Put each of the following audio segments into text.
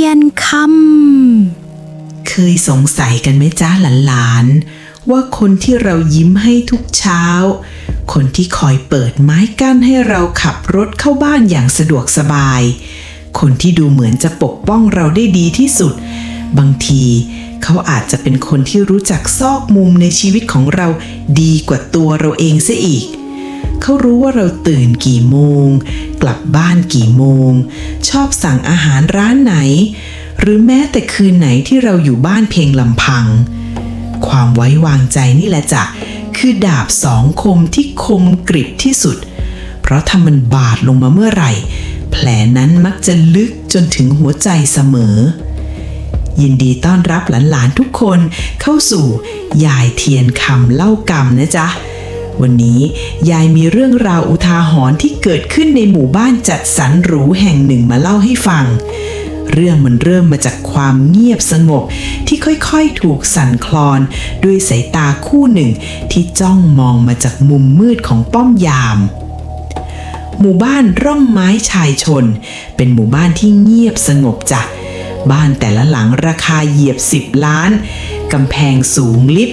ียนคเคยสงสัยกันไหมจ้าหลานๆ ว่าคนที่เรายิ้มให้ทุกเช้า คนที่คอยเปิดไม้กั้นให้เราขับรถเข้าบ้านอย่างสะดวกสบาย คนที่ดูเหมือนจะปกป้องเราได้ดีที่สุด บางทีเขาอาจจะเป็นคนที่รู้จักซอกมุมในชีวิตของเราดีกว่าตัวเราเองเสียอีก เขารู้ว่าเราตื่นกี่โมง กลับบ้านกี่โมง ชอบสั่งอาหารร้านไหน หรือแม้แต่คืนไหนที่เราอยู่บ้านเพียงลำพัง ความไว้วางใจนี่แหละจ้ะคือดาบสองคมที่คมกริบที่สุด เพราะถ้ามันบาดลงมาเมื่อไหร่ แผลนั้นมักจะลึกจนถึงหัวใจเสมอ ยินดีต้อนรับหลานๆทุกคนเข้าสู่ยายเทียนคำเล่ากรรมนะจ๊ะ วันนี้ยายมีเรื่องราวอุทาหรณ์ที่เกิดขึ้นในหมู่บ้านจัดสรรหรูแห่งหนึ่งมาเล่าให้ฟัง เรื่องมันเริ่มมาจากความเงียบสงบที่ค่อยๆถูกสั่นคลอน ด้วยสายตาคู่หนึ่งที่จ้องมองมาจากมุมมืดของป้อมยาม หมู่บ้านร่องไม้ชายชน เป็นหมู่บ้านที่เงียบสงบจ้ะบ้านแต่ละหลังราคาเหยียบ 10 ล้าน กำแพงสูงลิบ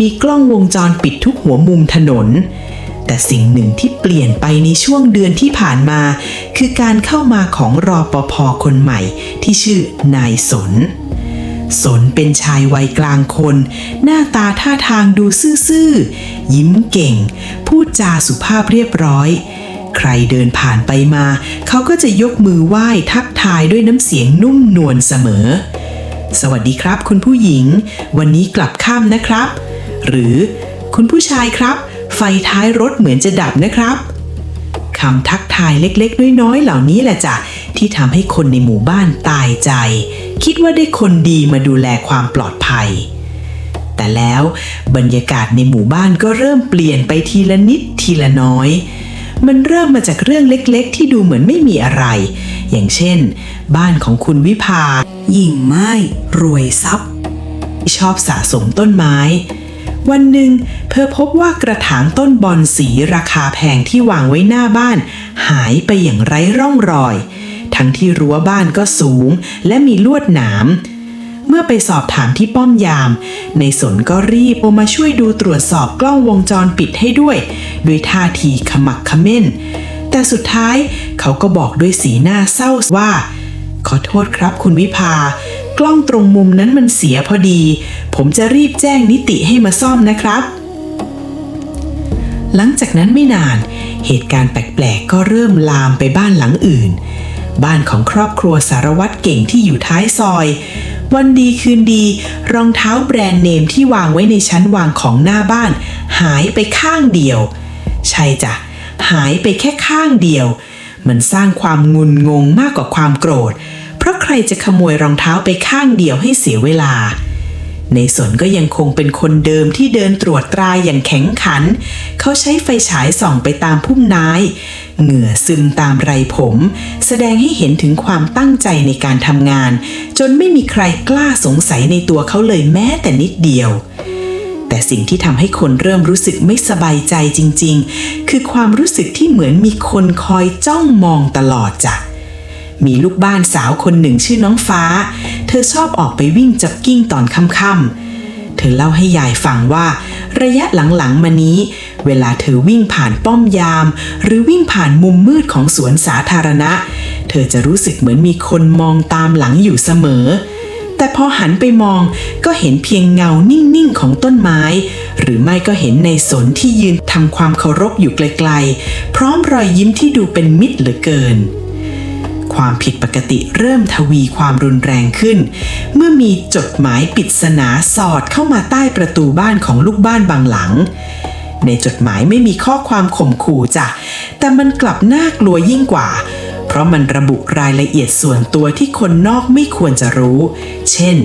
มีกล้องวงจรปิดทุกหัวมุมถนน แต่สิ่งหนึ่งที่เปลี่ยนไปในช่วงเดือนที่ผ่านมา คือการเข้ามาของรอปภคนใหม่ที่ชื่อนายสน สนเป็นชายวัยกลางคน หน้าตาท่าทางดูซื่อๆ ยิ้มเก่ง พูดจาสุภาพเรียบร้อยใครเดินผ่านไปมา เขาก็จะยกมือไหว้ทักทายด้วยน้ำเสียงนุ่มนวลเสมอ สวัสดีครับ คุณผู้หญิง วันนี้กลับค่ำนะครับ หรือคุณผู้ชายครับ ไฟท้ายรถเหมือนจะดับนะครับคำทักทายเล็กๆ น้อยๆ เหล่านี้แหละจ้ะที่ทำให้คนในหมู่บ้านตายใจ คิดว่าได้คนดีมาดูแลความปลอดภัย แต่แล้วบรรยากาศในหมู่บ้านก็เริ่มเปลี่ยนไปทีละนิดทีละน้อย มันเริ่มมาจากเรื่องเล็กๆ ที่ดูเหมือนไม่มีอะไร อย่างเช่น บ้านของคุณวิภา ยิ่งไม้รวยทรัพย์ที่ชอบสะสมต้นไม้ วันหนึ่งเธอพบว่ากระถางต้นบอนสีราคาแพงที่วางไว้หน้าบ้าน หายไปอย่างไร้ร่องรอย ทั้งที่รั้วบ้านก็สูงและมีลวดหนามเมื่อไปสอบถามที่ป้อมยาม ในสนก็รีบมาช่วยดูตรวจสอบกล้องวงจรปิดให้ด้วย ด้วยท่าทีขมักขม้น แต่สุดท้ายเขาก็บอกด้วยสีหน้าเศร้าว่า ขอโทษครับคุณวิภา กล้องตรงมุมนั้นมันเสียพอดี ผมจะรีบแจ้งนิติให้มาซ่อมนะครับ หลังจากนั้นไม่นาน เหตุการณ์แปลกๆ ก็เริ่มลามไปบ้านหลังอื่น บ้านของครอบครัวสารวัตรเก่งที่อยู่ท้ายซอย วันดีคืนดี รองเท้าแบรนด์เนมที่วางไว้ในชั้นวางของหน้าบ้าน หายไปข้างเดียว ใช่จ้ะหายไปแค่ข้างเดียว มันสร้างความงุนงงมากกว่าความโกรธ ราะใครจะขโมยรองเท้าไปข้างเดียวให้เสียเวลา ในสนก็ยังคงเป็นคนเดิมที่เดินตรวจตราอย่างแข็งขัน เขาใช้ไฟฉายส่องไปตามพุ่มไม้เหงื่อซึมตามไรผม แสดงให้เห็นถึงความตั้งใจในการทำงาน จนไม่มีใครกล้าสงสัยในตัวเขาเลยแม้แต่นิดเดียว แต่สิ่งที่ทำให้คนเริ่มรู้สึกไม่สบายใจจริง ๆ คือความรู้สึกที่เหมือนมีคนคอยจ้องมองตลอดจ้ะ มีลูกบ้านสาวคนหนึ่งชื่อน้องฟ้า เธอชอบออกไปวิ่งจ็อกกิ้งตอนค่ำๆ เธอเล่าให้ยายฟังว่า ระยะหลังๆ มานี้ เวลาเธอวิ่งผ่านป้อมยาม หรือวิ่งผ่านมุมมืดของสวนสาธารณะ เธอจะรู้สึกเหมือนมีคนมองตามหลังอยู่เสมอ แต่พอหันไปมองก็เห็นเพียงเงานิ่งๆ ของต้นไม้ หรือไม่ก็เห็นในสนที่ยืนทำความเคารพอยู่ไกลๆ พร้อมรอยยิ้มที่ดูเป็นมิตรเหลือเกิน ความผิดปกติเริ่มทวีความรุนแรงขึ้น เมื่อมีจดหมายปริศนาสอดเข้ามาใต้ประตูบ้านของลูกบ้านบางหลัง ในจดหมายไม่มีข้อความข่มขู่จ้ะ แต่มันกลับน่ากลัวยิ่งกว่า เพราะมันระบุรายละเอียดส่วนตัวที่คนนอกไม่ควรจะรู้ เช่น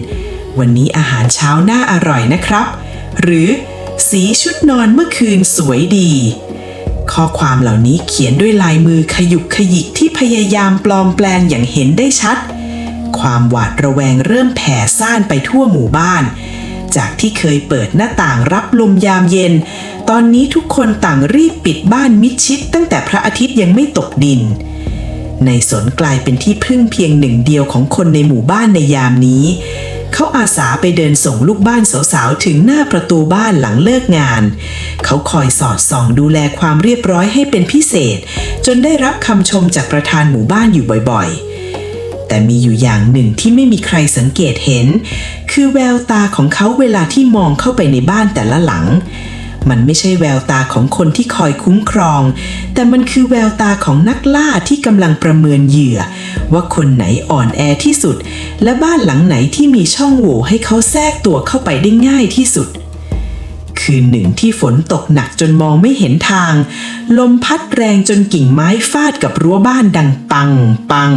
วันนี้อาหารเช้าน่าอร่อยนะครับ หรือสีชุดนอนเมื่อคืนสวยดี ข้อความเหล่านี้เขียนด้วยลายมือขยุกขยิกที่พยายามปลอมแปลงอย่างเห็นได้ชัด ความหวาดระแวงเริ่มแผ่ซ่านไปทั่วหมู่บ้าน จากที่เคยเปิดหน้าต่างรับลมยามเย็น ตอนนี้ทุกคนต่างรีบปิดบ้านมิดชิด ตั้งแต่พระอาทิตย์ยังไม่ตกดิน ในสนกลายเป็นที่พึ่งเพียงหนึ่งเดียวของคนในหมู่บ้านในยามนี้ เขาอาสาไปเดินส่งลูกบ้านสาวๆ ถึงหน้าประตูบ้านหลังเลิกงาน เขาคอยสอดส่องดูแลความเรียบร้อยให้เป็นพิเศษ จนได้รับคำชมจากประธานหมู่บ้านอยู่บ่อยๆ แต่มีอยู่อย่างหนึ่งที่ไม่มีใครสังเกตเห็น คือแววตาของเขาเวลาที่มองเข้าไปในบ้านแต่ละหลัง มันไม่ใช่แววตาของคนที่คอยคุ้มครอง แต่มันคือแววตาของนักล่าที่กำลังประเมินเหยื่อ ว่าคนไหนอ่อนแอที่สุด และบ้านหลังไหนที่มีช่องโหว่ให้เขาแทรกตัวเข้าไปได้ง่ายที่สุด คืนหนึ่งที่ฝนตกหนักจนมองไม่เห็นทาง ลมพัดแรงจนกิ่งไม้ฟาดกับรั้วบ้านดังปังปัง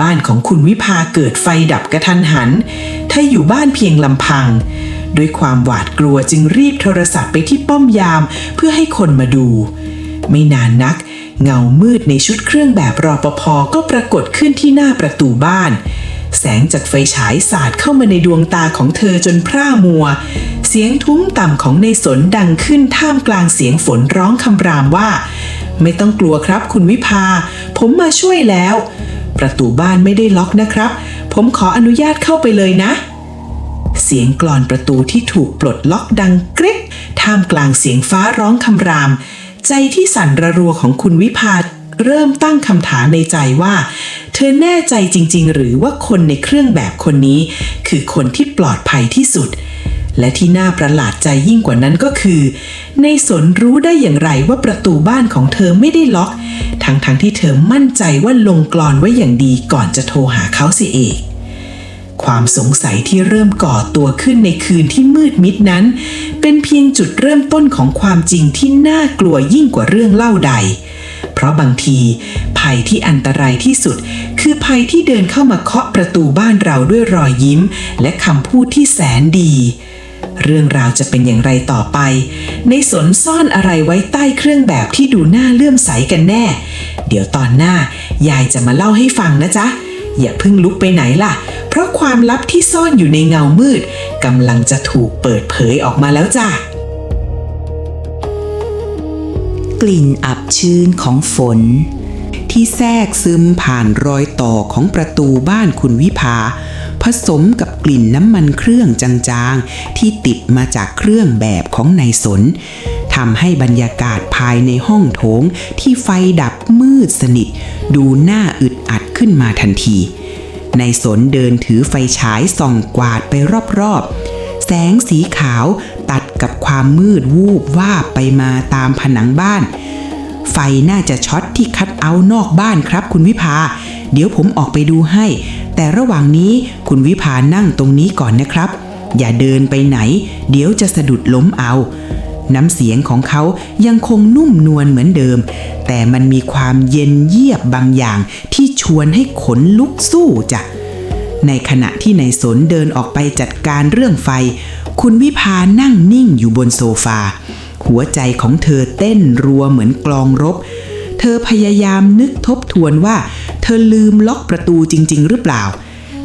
บ้านของคุณวิภาเกิดไฟดับกระทันหันเธออยู่บ้านเพียงลำพัง ด้วยความหวาดกลัวจึงรีบโทรศัพท์ไปที่ป้อมยามเพื่อให้คนมาดู ไม่นานนัก เงามืดในชุดเครื่องแบบรอปภก็ปรากฏขึ้นที่หน้าประตูบ้าน แสงจากไฟฉายสาดเข้ามาในดวงตาของเธอจนพร่ามัว เสียงทุ้มต่ำของในสนดังขึ้นท่ามกลางเสียงฝนร้องคำรามว่า ไม่ต้องกลัวครับคุณวิภา ผมมาช่วยแล้ว ประตูบ้านไม่ได้ล็อกนะครับ ผมขออนุญาตเข้าไปเลยนะ เสียงกลอนประตูที่ถูกปลดล็อกดังกริ๊กท่ามกลางเสียงฟ้าร้องคำราม ใจที่สั่นระรัวของคุณวิภาเริ่มตั้งคำถามในใจว่า เธอแน่ใจจริง ๆ หรือว่าคนในเครื่องแบบคนนี้ คือคนที่ปลอดภัยที่สุด และที่น่าประหลาดใจยิ่งกว่านั้นก็คือ ในสนรู้ได้อย่างไรว่าประตูบ้านของเธอไม่ได้ล็อก ทั้งๆทที่เธอมั่นใจว่าลงกลอนไว้อย่างดีก่อนจะโทรหาเขาเสียเอง ความสงสัยที่เริ่มก่อตัวขึ้นในคืนที่มืดมิดนั้น เป็นเพียงจุดเริ่มต้นของความจริงที่น่ากลัวยิ่งกว่าเรื่องเล่าใด เพราะบางที ภัยที่อันตรายที่สุด คือภัยที่เดินเข้ามาเคาะประตูบ้านเราด้วยรอยยิ้ม และคำพูดที่แสนดี เรื่องราวจะเป็นอย่างไรต่อไป ในสนซ่อนอะไรไว้ใต้เครื่องแบบที่ดูน่าเลื่อมใสกันแน่ เดี๋ยวตอนหน้ายายจะมาเล่าให้ฟังนะจ๊ะ อย่าเพิ่งลุกไปไหนล่ะ เพราะความลับที่ซ่อนอยู่ในเงามืดกำลังจะถูกเปิดเผยออกมาแล้วจ้ะกลิ่นอับชื้นของฝน ที่แทรกซึมผ่านรอยต่อของประตูบ้านคุณวิภา ผสมกับกลิ่นน้ำมันเครื่องจางๆ ที่ติดมาจากเครื่องแบบของนายสนทำให้บรรยากาศภายในห้องโถงที่ไฟดับมืดสนิท ดูน่าอึดอัดขึ้นมาทันทีนายสนเดินถือไฟฉายส่องกวาดไปรอบๆ แสงสีขาวตัดกับความมืดวูบวาบไปมาตามผนังบ้าน ไฟน่าจะช็อตที่คัดเอานอกบ้านครับคุณวิภา เดี๋ยวผมออกไปดูให้ แต่ระหว่างนี้คุณวิภานั่งตรงนี้ก่อนนะครับ อย่าเดินไปไหน เดี๋ยวจะสะดุดล้มเอา น้ำเสียงของเขายังคงนุ่มนวลเหมือนเดิม แต่มันมีความเย็นเยียบบางอย่างที่ชวนให้ขนลุกสู้จ้ะในขณะที่นายสนเดินออกไปจัดการเรื่องไฟ คุณวิพานั่งนิ่งอยู่บนโซฟา หัวใจของเธอเต้นรัวเหมือนกลองรบ เธอพยายามนึกทบทวนว่า เธอลืมล็อกประตูจริง ๆ หรือเปล่า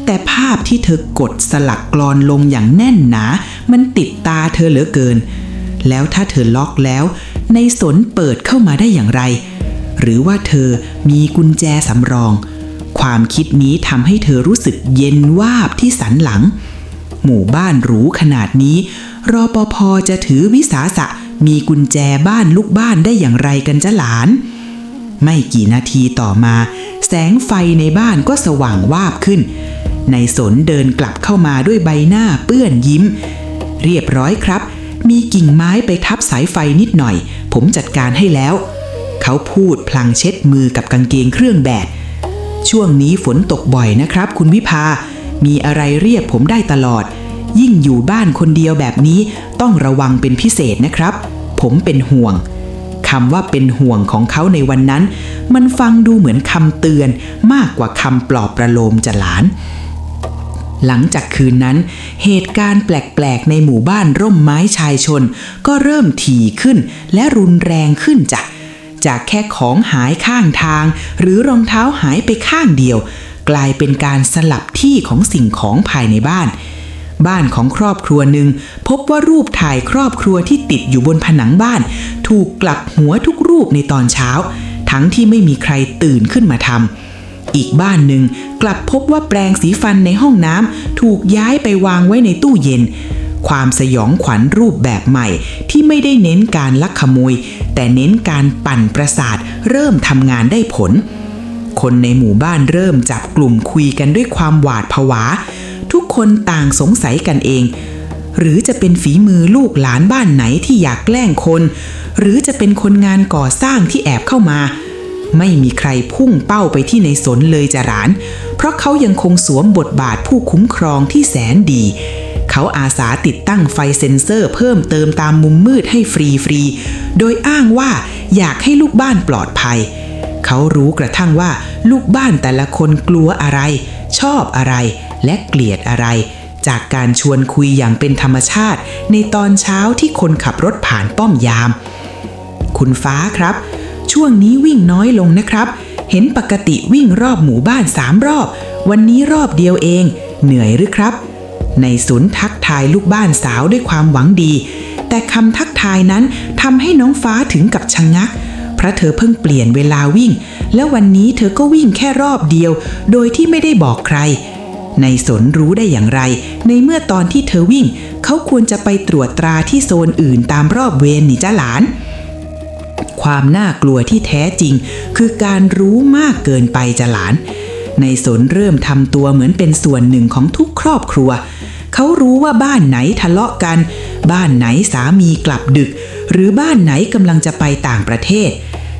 แต่ภาพที่เธอกดสลักกรอนลงอย่างแน่นหนา มันติดตาเธอเหลือเกิน แล้วถ้าเธอล็อกแล้ว ในสนเปิดเข้ามาได้อย่างไร หรือว่าเธอมีกุญแจสำรอง ความคิดนี้ทำให้เธอรู้สึกเย็นวาบที่สันหลัง หมู่บ้านหรูขนาดนี้รอปภจะถือวิสาสะมีกุญแจบ้านลูกบ้านได้อย่างไรกันจ้ะหลาน ไม่กี่นาทีต่อมา แสงไฟในบ้านก็สว่างวาบขึ้น ในสนเดินกลับเข้ามาด้วยใบหน้าเปื้อนยิ้ม เรียบร้อยครับ มีกิ่งไม้ไปทับสายไฟนิดหน่อย ผมจัดการให้แล้ว เขาพูดพลางเช็ดมือกับกางเกงเครื่องแบบ ช่วงนี้ฝนตกบ่อยนะครับ คุณวิภา มีอะไรเรียกผมได้ตลอด ยิ่งอยู่บ้านคนเดียวแบบนี้ต้องระวังเป็นพิเศษนะครับ ผมเป็นห่วง คำว่าเป็นห่วงของเขาในวันนั้น มันฟังดูเหมือนคำเตือนมากกว่าคำปลอบประโลมจะหลาน หลังจากคืนนั้น เหตุการณ์แปลกๆ ในหมู่บ้านร่มไม้ชายชน ก็เริ่มถี่ขึ้นและรุนแรงขึ้นจ้ะจากแค่ของหายข้างทาง หรือรองเท้าหายไปข้างเดียว กลายเป็นการสลับที่ของสิ่งของภายในบ้าน บ้านของครอบครัวหนึ่งพบว่ารูปถ่ายครอบครัวที่ติดอยู่บนผนังบ้าน ถูกกลับหัวทุกรูปในตอนเช้า ทั้งที่ไม่มีใครตื่นขึ้นมาทำอีกบ้านหนึ่งกลับพบว่าแปรงสีฟันในห้องน้ำถูกย้ายไปวางไว้ในตู้เย็น ความสยองขวัญรูปแบบใหม่ที่ไม่ได้เน้นการลักขโมย แต่เน้นการปั่นประสาทเริ่มทำงานได้ผลคนในหมู่บ้านเริ่มจับกลุ่มคุยกันด้วยความหวาดผวา คนต่างสงสัยกันเอง หรือจะเป็นฝีมือลูกหลานบ้านไหนที่อยากแกล้งคน หรือจะเป็นคนงานก่อสร้างที่แอบเข้ามา ไม่มีใครพุ่งเป้าไปที่ในสนเลยจะหลาน เพราะเขายังคงสวมบทบาทผู้คุ้มครองที่แสนดี เขาอาสาติดตั้งไฟเซ็นเซอร์เพิ่มเติมตามมุมมืดให้ฟรีฟรีๆโดยอ้างว่าอยากให้ลูกบ้านปลอดภัย เขารู้กระทั่งว่าลูกบ้านแต่ละคนกลัวอะไร ชอบอะไร และเกลียดอะไร จากการชวนคุยอย่างเป็นธรรมชาติ ในตอนเช้าที่คนขับรถผ่านป้อมยาม คุณฟ้าครับ ช่วงนี้วิ่งน้อยลงนะครับ เห็นปกติวิ่งรอบหมู่บ้านสามรอบ วันนี้รอบเดียวเอง เหนื่อยหรือครับ ในศูนย์ทักทายลูกบ้านสาวด้วยความหวังดี แต่คำทักทายนั้นทำให้น้องฟ้าถึงกับชะงงัก เพราะเธอเพิ่งเปลี่ยนเวลาวิ่ง แล้ววันนี้เธอก็วิ่งแค่รอบเดียว โดยที่ไม่ได้บอกใคร ในสนรู้ได้อย่างไร ในเมื่อตอนที่เธอวิ่ง เขาควรจะไปตรวจตราที่โซนอื่นตามรอบเวรนนี่จ้าหลาน ความน่ากลัวที่แท้จริง คือการรู้มากเกินไปจะหลาน ในสนเริ่มทำตัวเหมือนเป็นส่วนหนึ่งของทุกครอบครัว เขารู้ว่าบ้านไหนทะเลาะกัน บ้านไหนสามีกลับดึก หรือบ้านไหนกำลังจะไปต่างประเทศ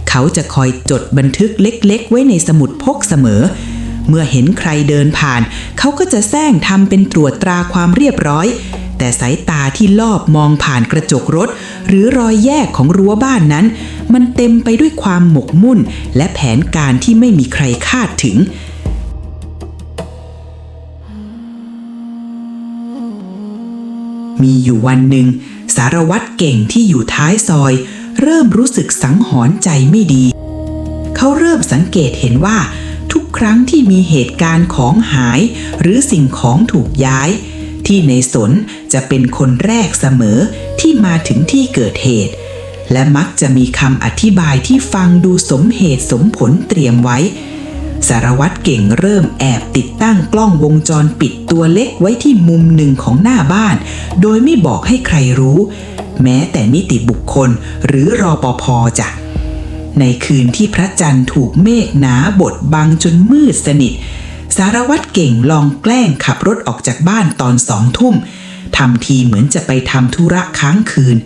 เขาจะคอยจดบันทึกเล็กๆ ไว้ในสมุดพกเสมอ เมื่อเห็นใครเดินผ่าน เขาก็จะแซงทำเป็นตรวจตราความเรียบร้อย แต่สายตาที่ลอบมองผ่านกระจกรถ หรือรอยแยกของรั้วบ้านนั้น มันเต็มไปด้วยความหมกมุ่น และแผนการที่ไม่มีใครคาดถึงมีอยู่วันหนึ่ง สารวัตรเก่งที่อยู่ท้ายซอย เริ่มรู้สึกสังหรณ์ใจไม่ดี เขาเริ่มสังเกตเห็นว่า ทุกครั้งที่มีเหตุการณ์ของหาย หรือสิ่งของถูกย้าย ที่ในสนจะเป็นคนแรกเสมอที่มาถึงที่เกิดเหตุ และมักจะมีคำอธิบายที่ฟังดูสมเหตุสมผลเตรียมไว้ สารวัตรเก่งเริ่มแอบติดตั้งกล้องวงจรปิดตัวเล็กไว้ที่มุมหนึ่งของหน้าบ้าน โดยไม่บอกให้ใครรู้ แม้แต่นิติบุคคลหรือรอปภจ้ะในคืนที่พระจันทร์ถูกเมฆหนาบดบังจนมืดสนิท สารวัตรเก่งลองแกล้งขับรถออกจากบ้านตอนสองทุ่มทำทีเหมือนจะไปทำธุระค้างคืน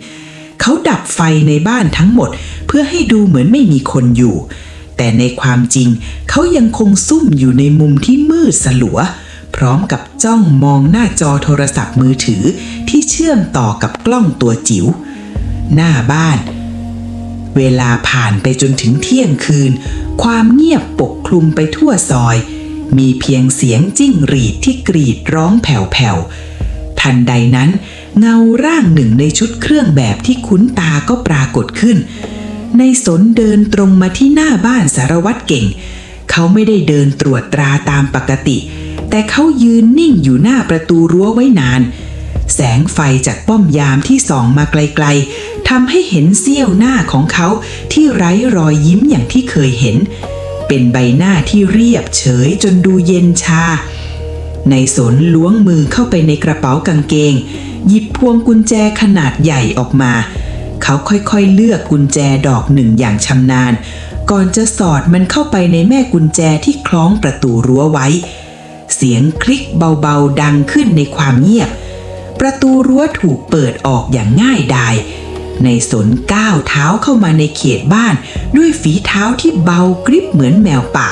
เขาดับไฟในบ้านทั้งหมด เพื่อให้ดูเหมือนไม่มีคนอยู่ แต่ในความจริงเขายังคงซุ่มอยู่ในมุมที่มืดสลัว พร้อมกับจ้องมองหน้าจอโทรศัพท์มือถือที่เชื่อมต่อกับกล้องตัวจิ๋วหน้าบ้าน เวลาผ่านไปจนถึงเที่ยงคืน ความเงียบปกคลุมไปทั่วซอย มีเพียงเสียงจิ้งหรีดที่กรีดร้องแผ่วๆทันใดนั้น เงาร่างหนึ่งในชุดเครื่องแบบที่คุ้นตาก็ปรากฏขึ้น ในสนเดินตรงมาที่หน้าบ้านสารวัตรเก่ง เขาไม่ได้เดินตรวจตราตามปกติ แต่เขายืนนิ่งอยู่หน้าประตูรั้วไว้นาน แสงไฟจากป้อมยามที่ส่องมาไกลๆทำให้เห็นเสี้ยวหน้าของเขาที่ไร้รอยยิ้มอย่างที่เคยเห็น เป็นใบหน้าที่เรียบเฉยจนดูเย็นชา ในสนล้วงมือเข้าไปในกระเป๋ากางเกง หยิบพวงกุญแจขนาดใหญ่ออกมา เขาค่อยๆเลือกกุญแจดอกหนึ่งอย่างชำนาญ ก่อนจะสอดมันเข้าไปในแม่กุญแจที่คล้องประตูรั้วไว้ เสียงคลิกเบาๆดังขึ้นในความเงียบ ประตูรั้วถูกเปิดออกอย่างง่ายดาย ในสนก้าวเท้าเข้ามาในเขตบ้านด้วยฝีเท้าที่เบากริบเหมือนแมวป่า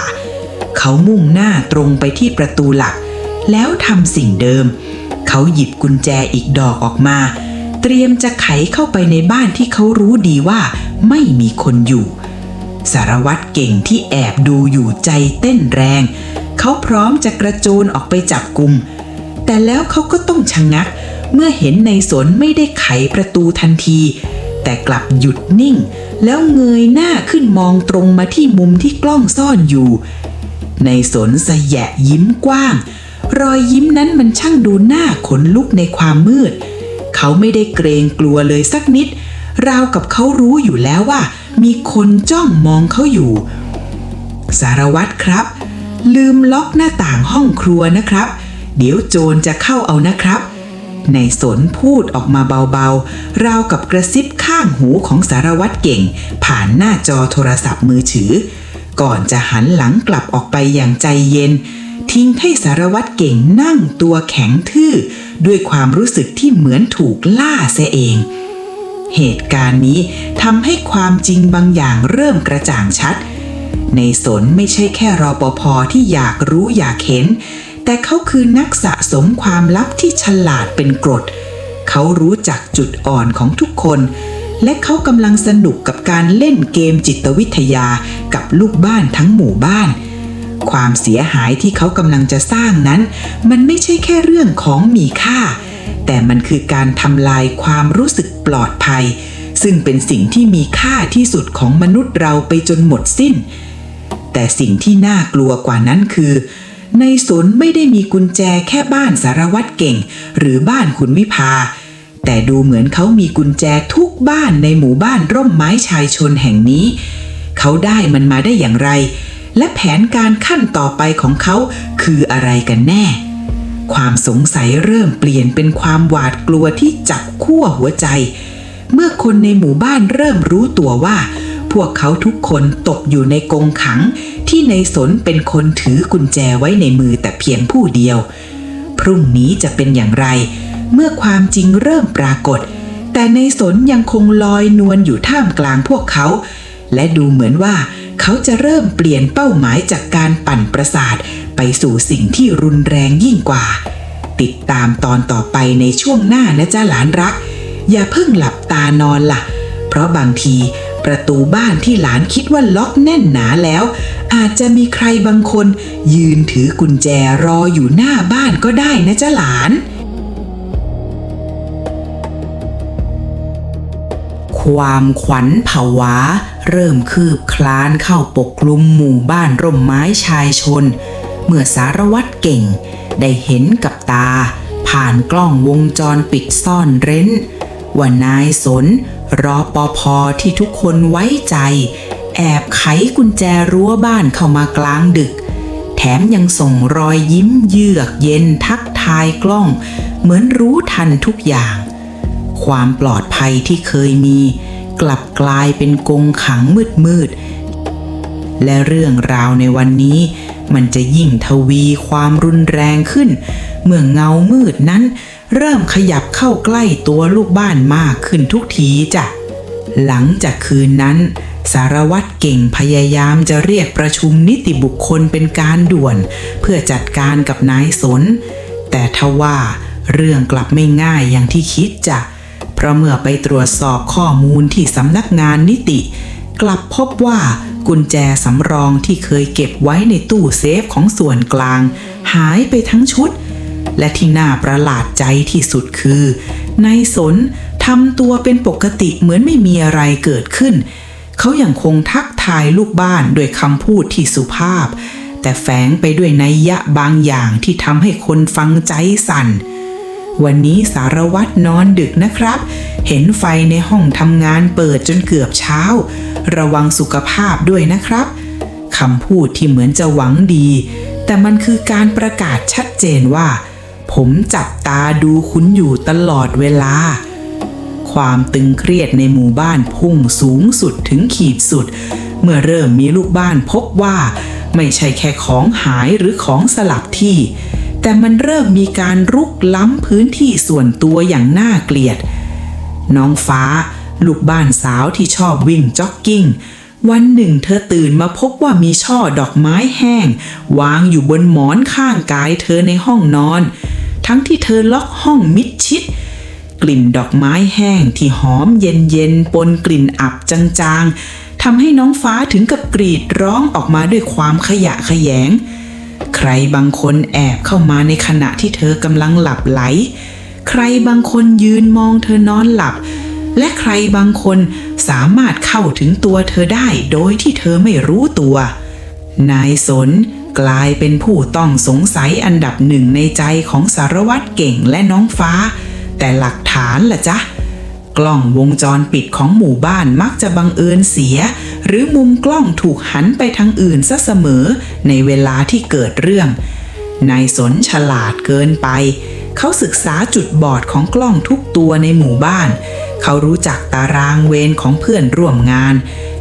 เขามุ่งหน้าตรงไปที่ประตูหลัก แล้วทำสิ่งเดิม เขาหยิบกุญแจอีกดอกออกมา เตรียมจะไขเข้าไปในบ้านที่เขารู้ดีว่าไม่มีคนอยู่ สารวัตรเก่งที่แอบดูอยู่ใจเต้นแรง เขาพร้อมจะกระโจนออกไปจับกลุ่มแต่แล้วเขาก็ต้องชะงงัก เมื่อเห็นในสนไม่ได้ไขประตูทันที แต่กลับหยุดนิ่ง แล้วเงยหน้าขึ้นมองตรงมาที่มุมที่กล้องซ่อนอยู่ ในสนสยะยิ้มกว้าง รอยยิ้มนั้นมันช่างดูหน้าขนลุกในความมืด เขาไม่ได้เกรงกลัวเลยสักนิด ราวกับเขารู้อยู่แล้วว่า มีคนจ้องมองเขาอยู่ สารวัตรครับ ลืมล็อกหน้าต่างห้องครัวนะครับ เดี๋ยวโจรจะเข้าเอานะครับในสนพูดออกมาเบาๆ ราวกับกระซิบข้างหูของสารวัตรเก่ง ผ่านหน้าจอโทรศัพท์มือถือ ก่อนจะหันหลังกลับออกไปอย่างใจเย็น ทิ้งให้สารวัตรเก่งนั่งตัวแข็งทื่อ ด้วยความรู้สึกที่เหมือนถูกล่าเสียเอง เหตุการณ์นี้ทำให้ความจริงบางอย่างเริ่มกระจ่างชัด ในสนไม่ใช่แค่รอปภที่อยากรู้อยากเห็น แต่เขาคือนักสะสมความลับที่ฉลาดเป็นกรด เขารู้จักจุดอ่อนของทุกคน และเขากำลังสนุกกับการเล่นเกมจิตวิทยากับลูกบ้านทั้งหมู่บ้าน ความเสียหายที่เขากำลังจะสร้างนั้น มันไม่ใช่แค่เรื่องของมีค่า แต่มันคือการทำลายความรู้สึกปลอดภัย ซึ่งเป็นสิ่งที่มีค่าที่สุดของมนุษย์เราไปจนหมดสิ้น แต่สิ่งที่น่ากลัวกว่านั้นคือ ในสนไม่ได้มีกุญแจแค่บ้านสารวัตรเก่ง หรือบ้านคุณวิภา แต่ดูเหมือนเขามีกุญแจทุกบ้านในหมู่บ้านร่มไม้ชายชนแห่งนี้ เขาได้มันมาได้อย่างไร และแผนการขั้นต่อไปของเขาคืออะไรกันแน่ ความสงสัยเริ่มเปลี่ยนเป็นความหวาดกลัวที่จับขั้วหัวใจ เมื่อคนในหมู่บ้านเริ่มรู้ตัวว่า พวกเขาทุกคนตกอยู่ในกงขัง ที่ในสนเป็นคนถือกุญแจไว้ในมือแต่เพียงผู้เดียว พรุ่งนี้จะเป็นอย่างไร เมื่อความจริงเริ่มปรากฏ แต่ในสนยังคงลอยนวลอยู่ท่ามกลางพวกเขา และดูเหมือนว่าเขาจะเริ่มเปลี่ยนเป้าหมายจากการปั่นประสาท ไปสู่สิ่งที่รุนแรงยิ่งกว่า ติดตามตอนต่อไปในช่วงหน้านะจ๊ะหลานรัก อย่าเพิ่งหลับตานอนล่ะ เพราะบางทีประตูบ้านที่หลานคิดว่าล็อกแน่นหนาแล้ว อาจจะมีใครบางคนยืนถือกุญแจรออยู่หน้าบ้านก็ได้นะจ๊ะหลาน ความขวัญผวา เริ่มคืบคลานเข้าปกคลุมหมู่บ้านร่มไม้ชายชน เมื่อสารวัตรเก่ง ได้เห็นกับตา ผ่านกล้องวงจรปิดซ่อนเร้น ว่านายสน รอปภที่ทุกคนไว้ใจ แอบไขกุญแจรั้วบ้านเข้ามากลางดึก แถมยังส่งรอยยิ้มเยือกเย็นทักทายกล้อง เหมือนรู้ทันทุกอย่าง ความปลอดภัยที่เคยมี กลับกลายเป็นกงขังมืดมืด และเรื่องราวในวันนี้ มันจะยิ่งทวีความรุนแรงขึ้น เมื่อเงามืดนั้น เริ่มขยับเข้าใกล้ตัวลูกบ้านมากขึ้นทุกทีจ้ะหลังจากคืนนั้น สารวัตรเก่งพยายามจะเรียกประชุมนิติบุคคลเป็นการด่วน เพื่อจัดการกับนายสน แต่ทว่าเรื่องกลับไม่ง่ายอย่างที่คิดจ้ะ เพราะเมื่อไปตรวจสอบข้อมูลที่สำนักงานนิติ กลับพบว่ากุญแจสำรองที่เคยเก็บไว้ในตู้เซฟของส่วนกลาง หายไปทั้งชุด และที่น่าประหลาดใจที่สุดคือนายสนทำตัวเป็นปกติเหมือนไม่มีอะไรเกิดขึ้น เขายัางคงทักทายลูกบ้านด้วยคำพูดที่สุภาพ แต่แฝงไปด้วยนัยยะบางอย่างที่ทำให้คนฟังใจสั่น วันนี้สารวัตรนอนดึกนะครับ เห็นไฟในห้องทำงานเปิดจนเกือบเช้า ระวังสุขภาพด้วยนะครับคำพูดที่เหมือนจะหวังดี แต่มันคือการประกาศชัดเจนว่า ผมจับตาดูคุณอยู่ตลอดเวลา ความตึงเครียดในหมู่บ้านพุ่งสูงสุดถึงขีดสุด เมื่อเริ่มมีลูกบ้านพบว่า ไม่ใช่แค่ของหายหรือของสลับที่ แต่มันเริ่มมีการรุกล้ำพื้นที่ส่วนตัวอย่างน่าเกลียด น้องฟ้า ลูกบ้านสาวที่ชอบวิ่งจ็อกกิ้ง วันหนึ่งเธอตื่นมาพบว่ามีช่อดอกไม้แห้ง วางอยู่บนหมอนข้างกายเธอในห้องนอน ทั้งที่เธอล็อกห้องมิดชิด กลิ่นดอกไม้แห้งที่หอมเย็นๆปนกลิ่นอับจางๆทำให้น้องฟ้าถึงกับกรีดร้องออกมาด้วยความขยะแขยง ใครบางคนแอบเข้ามาในขณะที่เธอกำลังหลับไหล ใครบางคนยืนมองเธอนอนหลับ และใครบางคนสามารถเข้าถึงตัวเธอได้โดยที่เธอไม่รู้ตัว นายสนกลายเป็นผู้ต้องสงสัยอันดับหนึ่งในใจของสารวัตรเก่งและน้องฟ้า แต่หลักฐานล่ะจ๊ะ กล้องวงจรปิดของหมู่บ้านมักจะบังเอิญเสีย หรือมุมกล้องถูกหันไปทางอื่นซะเสมอในเวลาที่เกิดเรื่อง นายสนฉลาดเกินไป เขาศึกษาจุดบอดของกล้องทุกตัวในหมู่บ้าน เขารู้จักตารางเวรของเพื่อนร่วมงาน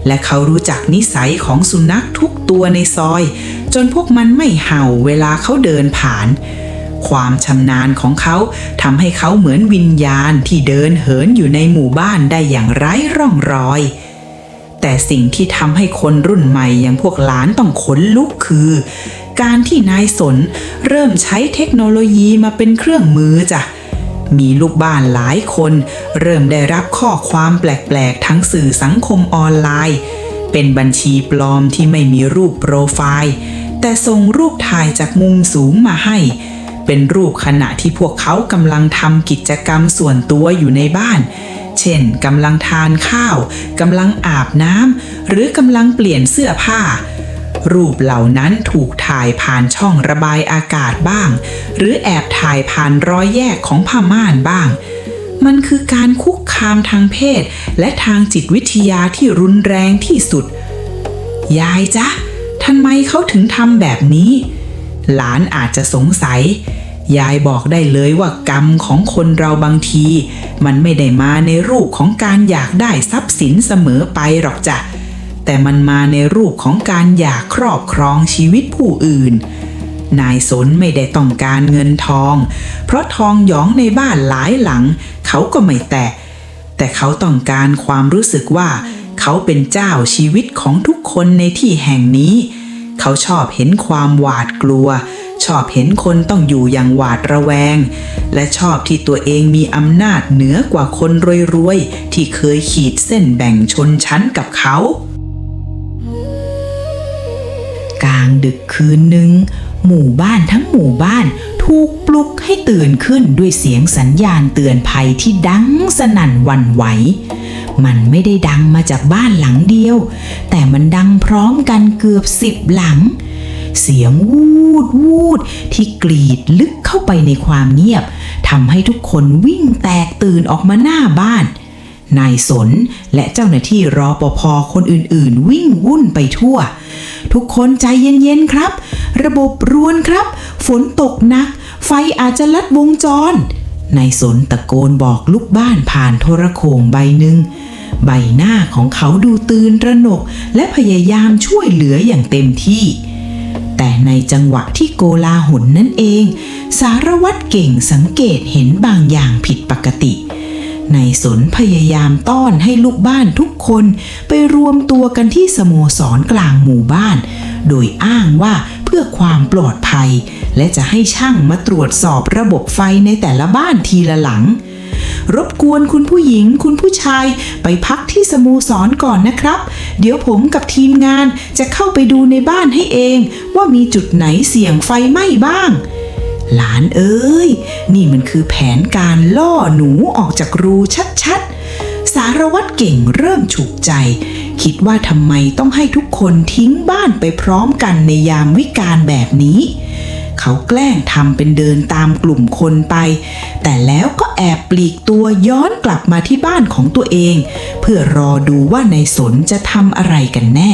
และเขารู้จักนิสัยของสุนัขทุกตัวในซอย จนพวกมันไม่เห่าเวลาเขาเดินผ่านความชำนาญของเขาทำให้เขาเหมือนวิญญาณที่เดินเหินอยู่ในหมู่บ้านได้อย่างไร้ร่องรอย แต่สิ่งที่ทำให้คนรุ่นใหม่อย่างพวกหลานต้องขนลุกคือ การที่นายสนเริ่มใช้เทคโนโลยีมาเป็นเครื่องมือจ้ะมีลูกบ้านหลายคน เริ่มได้รับข้อความแปลกๆทั้งสื่อสังคมออนไลน์ เป็นบัญชีปลอมที่ไม่มีรูปโปรไฟล์ แต่ส่งรูปถ่ายจากมุมสูงมาให้ เป็นรูปขณะที่พวกเขากำลังทำกิจกรรมส่วนตัวอยู่ในบ้าน เช่นกำลังทานข้าวกำลังอาบน้ำหรือกำลังเปลี่ยนเสื้อผ้า รูปเหล่านั้นถูกถ่ายผ่านช่องระบายอากาศบ้าง หรือแอบถ่ายผ่านรอยแยกของผ้าม่านบ้าง มันคือการคุกคามทางเพศ และทางจิตวิทยาที่รุนแรงที่สุด ยายจ๊ะทำไมเขาถึงทำแบบนี้ หลานอาจจะสงสัย ยายบอกได้เลยว่ากรรมของคนเราบางที มันไม่ได้มาในรูปของการอยากได้ทรัพย์สินเสมอไปหรอกจ้ะ แต่มันมาในรูปของการอยากครอบครองชีวิตผู้อื่น นายสนไม่ได้ต้องการเงินทอง เพราะทองหยองในบ้านหลายหลัง เขาก็ไม่แตะ แต่เขาต้องการความรู้สึกว่า เขาเป็นเจ้าชีวิตของทุกคนในที่แห่งนี้ เขาชอบเห็นความหวาดกลัว ชอบเห็นคนต้องอยู่อย่างหวาดระแวง และชอบที่ตัวเองมีอำนาจเหนือกว่าคนรวยๆ ที่เคยขีดเส้นแบ่งชนชั้นกับเขา กลางดึกคืนหนึ่งหมู่บ้านทั้งหมู่บ้านถูกปลุกให้ตื่นขึ้นด้วยเสียงสัญญาณเตือนภัยที่ดังสนั่นวันไหว มันไม่ได้ดังมาจากบ้านหลังเดียว แต่มันดังพร้อมกันเกือบสิบหลังเเสียงวูดวูดที่กรีดลึกเข้าไปในความเงียบทำให้ทุกคนวิ่งแตกตื่นออกมาหน้าบ้าน นายสนและเจ้าหน้าที่รอปภคนอื่นๆ วิ่งวุ่นไปทั่ว ทุกคนใจเย็นๆครับ ระบบรวนครับ ฝนตกหนัก ไฟอาจจะลัดวงจรนายสนตะโกนบอกลูกบ้านผ่านโทรโขงใบหนึ่งใบหน้าของเขาดูตื่นระหนก และพยายามช่วยเหลืออย่างเต็มที่ แต่ในจังหวะที่โกลาหลนั่นเอง สารวัตรเก่งสังเกตเห็นบางอย่างผิดปกติ ในสนพยายามต้อนให้ลูกบ้านทุกคนไปรวมตัวกันที่สโมสรกลางหมู่บ้าน โดยอ้างว่าเพื่อความปลอดภัย และจะให้ช่างมาตรวจสอบระบบไฟในแต่ละบ้านทีละหลัง รบกวนคุณผู้หญิงคุณผู้ชายไปพักที่สโมสรก่อนนะครับ เดี๋ยวผมกับทีมงานจะเข้าไปดูในบ้านให้เอง ว่ามีจุดไหนเสี่ยงไฟไหม้บ้าง หลานเอ้ย นี่มันคือแผนการล่อหนูออกจากรูชัดๆ สารวัตรเก่งเริ่มฉุกใจ คิดว่าทำไมต้องให้ทุกคนทิ้งบ้านไปพร้อมกันในยามวิกาลแบบนี้ เขาแกล้งทำเป็นเดินตามกลุ่มคนไป แต่แล้วก็แอบปลีกตัวย้อนกลับมาที่บ้านของตัวเอง เพื่อรอดูว่านายสนจะทำอะไรกันแน่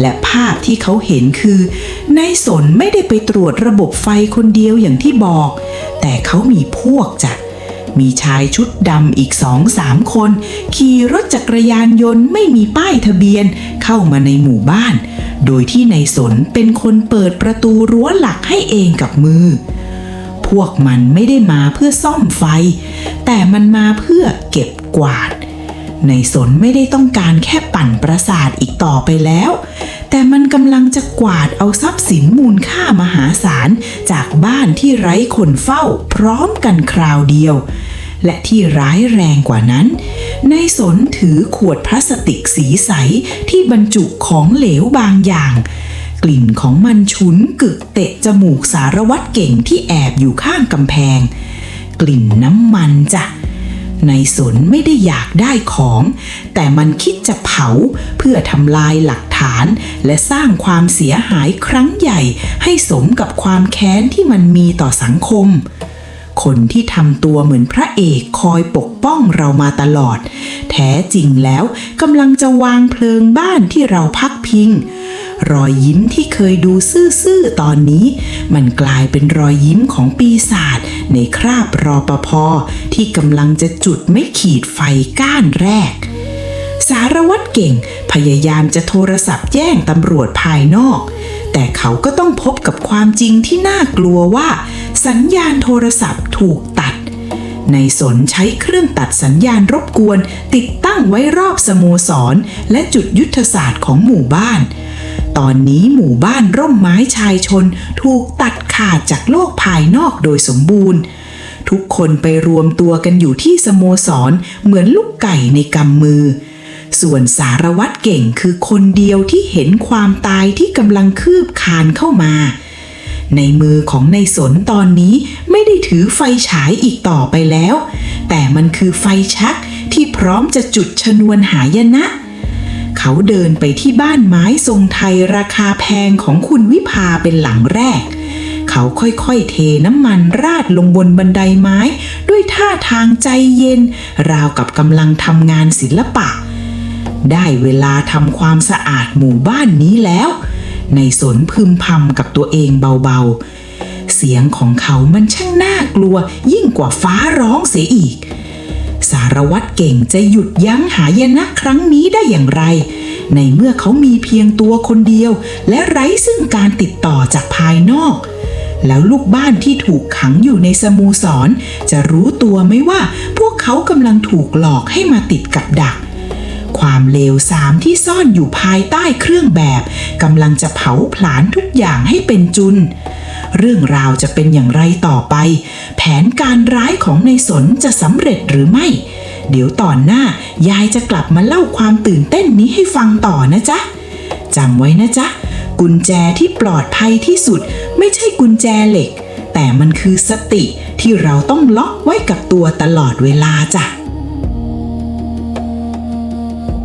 และภาพที่เขาเห็นคือนายสนไม่ได้ไปตรวจระบบไฟคนเดียวอย่างที่บอก แต่เขามีพวกจ้ะ มีชายชุดดำอีกสองสามคน ขี่รถจักรยานยนต์ไม่มีป้ายทะเบียนเข้ามาในหมู่บ้าน โดยที่ในสนเป็นคนเปิดประตูรั้วหลักให้เองกับมือ พวกมันไม่ได้มาเพื่อซ่อมไฟ แต่มันมาเพื่อเก็บกวาด ในสนไม่ได้ต้องการแค่ปั่นประสาทอีกต่อไปแล้ว แต่มันกำลังจะกวาดเอาทรัพย์สินมูลค่ามหาศาลจากบ้านที่ไร้คนเฝ้าพร้อมกันคราวเดียว และที่ร้ายแรงกว่านั้น ในสนถือขวดพลาสติกสีใสที่บรรจุของเหลวบางอย่าง กลิ่นของมันฉุนกึกเตะจมูกสารวัตรเก่งที่แอบอยู่ข้างกำแพง กลิ่นน้ำมันจ้ะ ในสนไม่ได้อยากได้ของ แต่มันคิดจะเผาเพื่อทำลายหลักฐาน และสร้างความเสียหายครั้งใหญ่ ให้สมกับความแค้นที่มันมีต่อสังคม คนที่ทำตัวเหมือนพระเอกคอยปกป้องเรามาตลอด แท้จริงแล้วกำลังจะวางเพลิงบ้านที่เราพักพิง รอยยิ้มที่เคยดูซื่อๆตอนนี้ มันกลายเป็นรอยยิ้มของปีศาจในคราบรอปภที่กำลังจะจุดไม่ขีดไฟก้านแรก สารวัตรเก่งพยายามจะโทรศัพท์แจ้งตำรวจภายนอก แต่เขาก็ต้องพบกับความจริงที่น่ากลัวว่า สัญญาณโทรศัพท์ถูกตัดในสนใช้เครื่องตัดสัญญาณรบกวน ติดตั้งไว้รอบสโมสร และจุดยุทธศาสตร์ของหมู่บ้าน ตอนนี้หมู่บ้านร่มไม้ชายชนถูกตัดขาดจากโลกภายนอกโดยสมบูรณ์ ทุกคนไปรวมตัวกันอยู่ที่สโมสรเหมือนลูกไก่ในกำมือ ส่วนสารวัตรเก่งคือคนเดียวที่เห็นความตายที่กำลังคืบคานเข้ามา ในมือของในสนตอนนี้ไม่ได้ถือไฟฉายอีกต่อไปแล้ว แต่มันคือไฟชักที่พร้อมจะจุดชนวนหายนะ เขาเดินไปที่บ้านไม้ทรงไทยราคาแพงของคุณวิภาเป็นหลังแรก เขาค่อยๆเทน้ำมันราดลงบนบันไดไม้ ด้วยท่าทางใจเย็น ราวกับกำลังทำงานศิลปะ ได้เวลาทำความสะอาดหมู่บ้านนี้แล้ว ในสนพึมพำกับตัวเองเบาๆ เสียงของเขามันช่างน่ากลัวยิ่งกว่าฟ้าร้องเสียอีก สารวัตรเก่งจะหยุดยั้งหายนะครั้งนี้ได้อย่างไร ในเมื่อเขามีเพียงตัวคนเดียว และไร้ซึ่งการติดต่อจากภายนอก แล้วลูกบ้านที่ถูกขังอยู่ในสโมูสร จะรู้ตัวไหมว่าพวกเขากำลังถูกหลอกให้มาติดกับดัก ความเลวทรามที่ซ่อนอยู่ภายใต้เครื่องแบบกำลังจะเผาผลาญทุกอย่างให้เป็นจุน เรื่องราวจะเป็นอย่างไรต่อไป แผนการร้ายของในสนจะสำเร็จหรือไม่ เดี๋ยวตอนหน้ายายจะกลับมาเล่าความตื่นเต้นนี้ให้ฟังต่อนะจ๊ะจำไว้นะจ๊ะ กุญแจที่ปลอดภัยที่สุด ไม่ใช่กุญแจเหล็ก แต่มันคือสติที่เราต้องล็อกไว้กับตัวตลอดเวลาจ้ะ